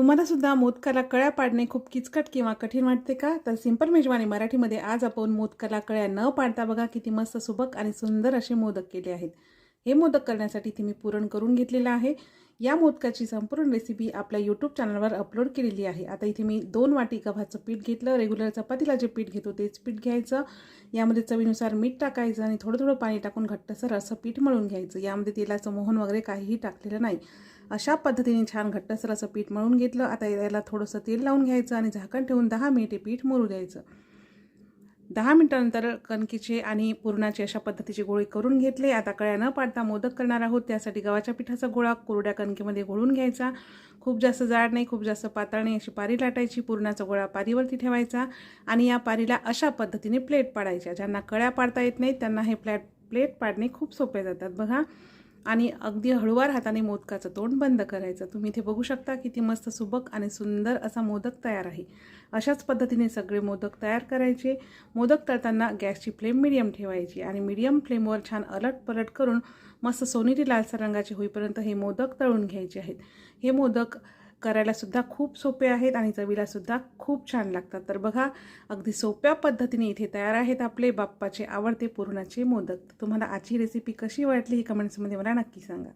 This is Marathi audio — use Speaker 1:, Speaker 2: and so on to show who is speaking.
Speaker 1: तुम्हाला सुद्धा मोदकाला कळ्या पाडणे खूप किचकट किंवा कठीण वाटते का? तर सिंपल मेजवानी मराठीमध्ये आज आपण मोदकाला कळ्या न पाडता बघा किती मस्त सुबक आणि सुंदर असे मोदक केले आहेत. हे मोदक करण्यासाठी इथे मी पुरण करून घेतलेलं आहे. या मोदकाची संपूर्ण रेसिपी आपल्या यूट्यूब चॅनलवर अपलोड केलेली आहे. आता इथे मी दोन वाटी गव्हाचं पीठ घेतलं. रेग्युलर चपातीला जे पीठ घेतो तेच पीठ घ्यायचं. यामध्ये चवीनुसार मीठ टाकायचं आणि थोडं थोडं पाणी टाकून घट्टसर असं पीठ मळून घ्यायचं. यामध्ये तेलाचं मोहन वगैरे काहीही टाकलेलं नाही. अशा पद्धतीने छान घट्टसराचं पीठ मळून घेतलं. आता याला थोडंसं तेल लावून घ्यायचं आणि झाकण ठेवून दहा मिनिटे पीठ मुरू द्यायचं. दहा मिनटानंतर कणकीचे आणि पुरणाचे अशा पद्धतीचे गोळे करून घेतले. आता कळ्या न पाडता मोदक करणार आहोत. त्यासाठी गव्हाच्या पिठाचा गोळा कोरड्या कणकीमध्ये घोळून घ्यायचा. खूप जास्त जाड नाही खूप जास्त पातळ नाही अशी पारी लाटायची. पुरणाचा गोळा पारीवरती ठेवायचा आणि या पारीला अशा पद्धतीने प्लेट पाडायच्या. ज्यांना कळ्या पाडता येत नाहीत त्यांना हे प्लॅट प्लेट पाडणे खूप सोपे जातात. बघा आणि अगदी हळूवार हाताने मोदकाचं तोंड बंद करायचं. तुम्ही इथे बघू शकता किती मस्त सुबक आणि सुंदर असा मोदक तयार आहे. अशाच पद्धतीने सगळे मोदक तयार करायचे. मोदक तळताना गॅसची फ्लेम मिडियम ठेवायची आणि मिडियम फ्लेमवर छान अलट पलट करून मस्त सोनेरी लालसर रंगाचे होईपर्यंत हे मोदक तळून घ्यायचे आहेत. हे मोदक करायलासुद्धा खूप सोपे आहेत आणि चवीलासुद्धा खूप छान लागतात. तर बघा अगदी सोप्या पद्धतीने इथे तयार आहेत आपले बाप्पाचे आवडते पुरणाचे मोदक. तुम्हाला आजची रेसिपी कशी वाटली ही कमेंट्समध्ये मला नक्की सांगा.